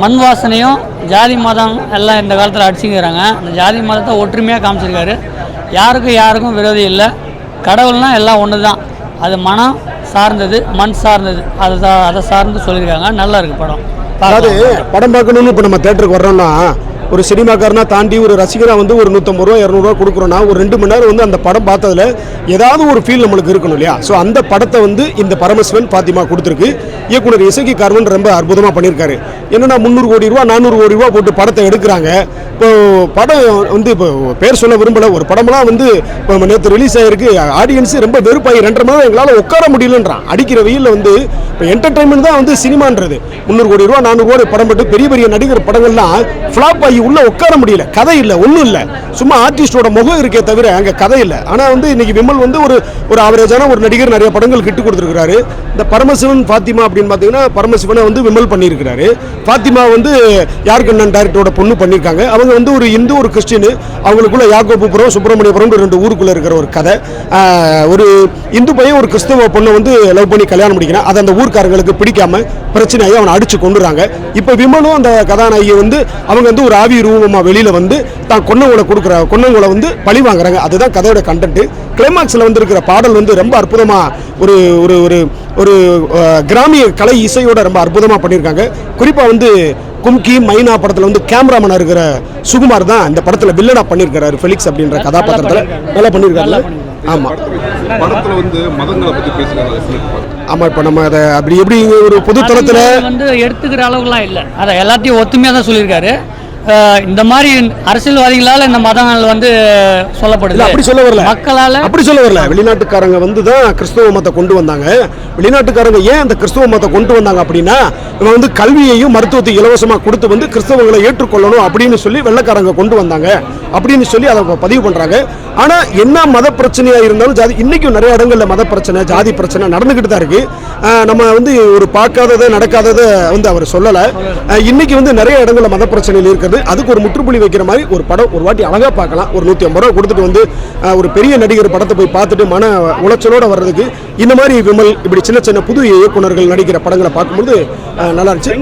மண் வாசனையும் ஜாதி மதம் எல்லாம் இந்த காலத்தில் அடிச்சுக்கிறாங்க. அந்த ஜாதி மதத்தை ஒற்றுமையாக காமிச்சிருக்காரு. யாருக்கும் யாருக்கும் விரோதி இல்லை. கடவுள்னால் எல்லாம் ஒன்று தான் அது மனம் சார்ந்தது மண் சார்ந்தது. அதை அதை சார்ந்து சொல்லியிருக்காங்க. நல்லா இருக்கு படம். அதாவது. படம் பார்க்கணும்னு இப்போ நம்ம தேட்டருக்கு வர்றோம்னா ஒரு சினிமாக்காரனா தாண்டி ஒரு ரசிகராக வந்து ஒரு நூற்றம்பது ரூபா இரநூறுவா கொடுக்குறோன்னா ஒரு ரெண்டு மணி நேரம் வந்து அந்த படம் பார்த்ததுல ஏதாவது ஒரு ஃபீல் நம்மளுக்கு இருக்கணும் இல்லையா? ஸோ அந்த படத்தை வந்து இந்த பரமசிவன் பாத்திமா கொடுத்துருக்கு. இயக்குனர் இசைக்கு கார்வன் ரொம்ப அற்புதமாக பண்ணியிருக்காரு. என்னன்னா முந்நூறு கோடி ரூபா நானூறு கோடி ரூபா போட்டு படத்தை எடுக்கிறாங்க. இப்போ படம் வந்து இப்போ பேர் சொல்ல விரும்பலை. ஒரு படமெல்லாம் வந்து இப்போ நேற்று ரிலீஸ் ஆகிருக்கு ஆடியன்ஸ் ரொம்ப வெறுப்பாகி ரெண்டரை மணி நேரம் எங்களால் உட்கார முடியலன்றான். அடிக்கிற வெயிலில் வந்து இப்போ என்டர்டைன்மெண்ட் தான் வந்து சினிமான்றது முந்நூறு கோடி ரூபா நானூறு கோடி படம் போட்டு பெரிய பெரிய நடிகர் படங்கள்லாம் ஃப்ளாப் ஆகி உள்ள உட்கார முடியல. கதை இல்லை ஒன்றும் இல்லை. சும்மா ஆர்டிஸ்டோட முகம் இருக்கே தவிர அங்கே கதை இல்லை. ஆனால் வந்து இன்னைக்கு விமல் வந்து ஒரு ஒரு ஆவரேஜான ஒரு நடிகர் நிறைய படங்கள் கிட்டு கொடுத்துருக்காரு இந்த பரமசிவன் ஃபாத்திமா அப்படின்னு பார்த்தீங்கன்னா பரமசிவனை வந்து விமல் பண்ணியிருக்கிறாரு. ஃபாத்திமா வந்து யார்கண்ணன் டைரக்டரோட பொண்ணு பண்ணியிருக்காங்க. அவங்க வந்து ஒரு இந்து ஒரு கிறிஸ்டின். அவங்களுக்குள்ள யாகோபுரம் சுப்பிரமணியபுரம் ரெண்டு ஊருக்குள்ள இருக்கிற ஒரு கதை. ஒரு இந்து பையன் ஒரு கிறிஸ்தவ பொண்ணை வந்து லவ் பண்ணி கல்யாணம் முடிக்கிறான். அதை அந்த ஊர்க்காரங்களுக்கு பிடிக்காம பிரச்சனையாகி அவனை அடிச்சு கொண்டுறாங்க இப்போ விமலும் அந்த கதாநாயகி வந்து அவங்க வந்து ஒரு ஆவி ரூபமாக வெளியில வந்து தான் கொன்னவங்களை கொடுக்குற கொன்னவங்களை வந்து பழி வாங்குறாங்க. அதுதான் கதையோட கண்டென்ட் கிளைமாக்ஸில் வந்து இருக்கிற பாடல் வந்து ரொம்ப அற்புதமாக ஒரு ஒரு ஒரு ஒரு கிராமிய கலை இசையோட ரொம்ப அற்புதமாக பண்ணியிருக்காங்க. குறிப்பாக வந்து கும்கி மைனா படத்தில் வந்து கேமராமேனாக இருக்கிற சுகுமார் தான் இந்த படத்தில் வில்லனா பண்ணியிருக்கிறாரு ஃபெலிக்ஸ் அப்படின்ற கதாபாத்திரத்தில். நல்லா பண்ணியிருக்காரு. ஆமாம் படத்துல வந்து மதங்களை பத்தி பேசுறாங்க சிலர் ஆமாம் இப்போ நம்ம அதை அப்படி எப்படி ஒரு பொது தளத்தில் வந்து எடுத்துக்கிற அளவுக்குலாம் இல்லை. அதை எல்லாத்தையும் ஒத்துமையாக தான் சொல்லியிருக்காரு. இந்த மாதிரி அரசியல்வாதிகளால் இந்த மதங்கள் வந்து சொல்லப்படுது. அப்படி சொல்ல வரல. மக்களால் அப்படி சொல்ல வரல. வெளிநாட்டுக்காரங்க வந்து தான் கிறிஸ்தவ மதத்தை கொண்டு வந்தாங்க. வெளிநாட்டுக்காரங்க ஏன் அந்த கிறிஸ்தவ மதத்தை கொண்டு வந்தாங்க அப்படின்னா இவங்க வந்து கல்வியையும் மருத்துவத்தையும் இலவசமா கொடுத்து வந்து கிறிஸ்தவங்களை ஏற்றுக்கொள்ளணும் அப்படின்னு சொல்லி வெள்ளைக்காரங்க கொண்டு வந்தாங்க. அப்படின்னு சொல்லி அதை பதிவு பண்றாங்க. ஆனா என்ன மத பிரச்சனையா இருந்தாலும் ஜாதி இன்னைக்கும் நிறைய இடங்கள்ல மத பிரச்சனை ஜாதி பிரச்சனை நடந்துகிட்டு தான் இருக்கு. ஆஹ் நம்ம வந்து ஒரு பார்க்காததை நடக்காததை வந்து அவர் சொல்லல. இன்னைக்கு வந்து நிறைய இடங்கள்ல மத பிரச்சனைகள் கிடையாது அதுக்கு ஒரு முற்றுப்புள்ளி வைக்கிற மாதிரி ஒரு படம் ஒரு வாட்டி அழகாக பார்க்கலாம். ஒரு நூற்றி ஐம்பது ரூபா கொடுத்துட்டு வந்து ஒரு பெரிய நடிகர் படத்தை போய் பார்த்துட்டு மன உளைச்சலோடு வர்றதுக்கு இந்த மாதிரி விமல் இப்படி சின்ன சின்ன புது இயக்குனர்கள் நடிக்கிற படங்களை பார்க்கும்போது நல்லா இருந்துச்சு.